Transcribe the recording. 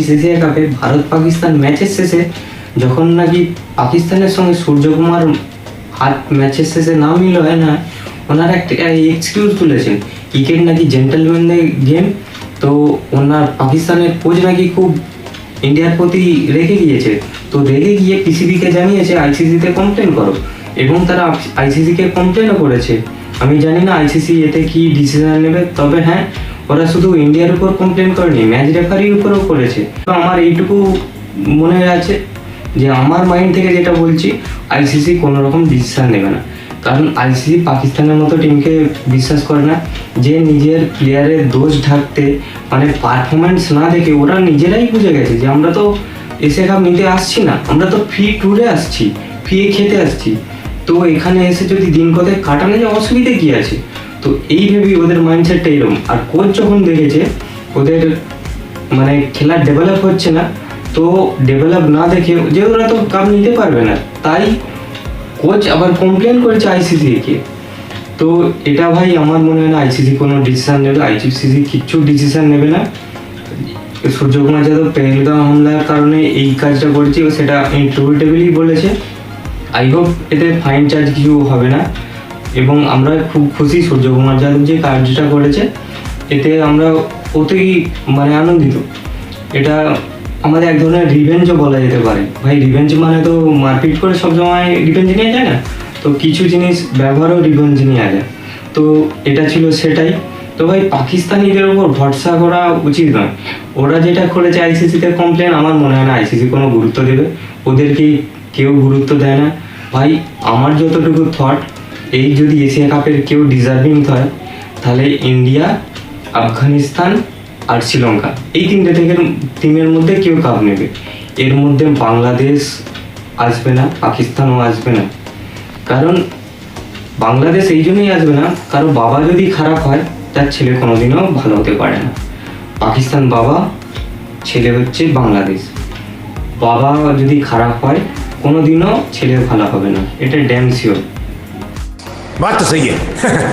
Asia কাপে ভারত পাকিস্তান ম্যাচের শেষে যখন নাকি পাকিস্তানের সঙ্গে সূর্যকুমার হাত ম্যাচের শেষে না মিল হয় না, ওনার একটা এক্সকিউজ তুলেছেন। ক্রিকেট নাকি জেন্টেলম্যানদের গেম তো ওনার পাকিস্তানের কোচ নাকি খুব ইন্ডিয়ার প্রতি রেগে গিয়েছে। তো রেগে গিয়ে পিসিবিকে জানিয়েছে আইসিসিতে কমপ্লেন করো। এবং তারা আইসিসিকে কমপ্লেনও করেছে। আমি জানি না আইসিসি এতে কি ডিসিশন নেবে, তবে হ্যাঁ ওরা শুধু ইন্ডিয়ার উপর কমপ্লেন করেনি ম্যাচ রেফারির উপরেও করেছে। তো আমার এইটুকু মনে আছে যে আমার মাইন্ড থেকে যেটা বলছি আইসিসি কোনো রকম ডিসিশন নেবে না। কারণ আইসিসি পাকিস্তানের মতো টিমকে বিশ্বাস করে না, যে নিজের প্লেয়ারের দোষ ঢাকতে মানে পারফরমেন্স না দেখে ওরা নিজেরাই বুঝে গেছে যে আমরা তো এশিয়া কাপ নিতে আসছি না, আমরা তো ফ্রি ট্যুরে আসছি ফ্রি খেতে আসছি। তো এখানে এসে যদি দিন কথায় কাটানো যায়, অসুবিধে কী আছে? তো এই ভেবেই ওদের মাইন্ডসেটটা এরকম আর কোচ যখন দেখেছে, ওদের মানে খেলা ডেভেলপ হচ্ছে না, তো ডেভেলপ না দেখে যে ওরা তো কাপ নিতে পারবে না, তাই কোচ আবার কমপ্লেন করেছে আইসিসিকে তো এটা ভাই আমার মনে হয় না আইসিসি কোনো ডিসিশান নেবে আইসিসি কিচ্ছু ডিসিশন নেবে না। সূর্যকুমার যাদব পেহেলগাঁও হামলার কারণে এই কাজটা করেছে সেটা ইন্টারভিউটেবলই বলেছে। আই হোপ এতে ফাইন চার্জ কিছু হবে না। এবং আমরা খুব খুশি সূর্যকুমার যাদব যে কাজটা করেছে এতে আমরা অতি মানে আনন্দিত। এটা আমাদের এক ধরনের রিভেঞ্জও বলা যেতে পারে। ভাই রিভেঞ্জ মানে তো মারপিট করে সবসময় রিভেঞ্জ নিয়ে যায় না? তো কিছু জিনিস ব্যবহারও রিভেঞ্জ নিয়ে যায় তো এটা ছিল সেটাই। তো ভাই, পাকিস্তানিদের উপর ভরসা করা উচিত নয়। ওরা যেটা করেছে আইসিসিতে কমপ্লেন আমার মনে হয় না আইসিসি কোনো গুরুত্ব দেবে। ওদেরকে কেউ গুরুত্ব দেয় না। ভাই, আমার যতটুকু থট এই যদি এশিয়া কাপের কেউ ডিজার্ভিং হয়, তাহলে ইন্ডিয়া, আফগানিস্তান আর শ্রীলঙ্কা। এই তিনটে থেকে টিমের মধ্যে কেউ কাপ নেবে। এর মধ্যে বাংলাদেশ আসবে না, পাকিস্তানও আসবে না। কারণ বাংলাদেশ এই জন্যই আসবে না, কারণ বাবা যদি খারাপ হয়, তার ছেলে কোনোদিনও ভালো হতে পারে না। পাকিস্তান বাবা, ছেলে হচ্ছে বাংলাদেশ। বাবা যদি খারাপ হয়, কোনোদিনও ছেলে ভালো হবে না। এটা ড্যাম শিওর Mata-se.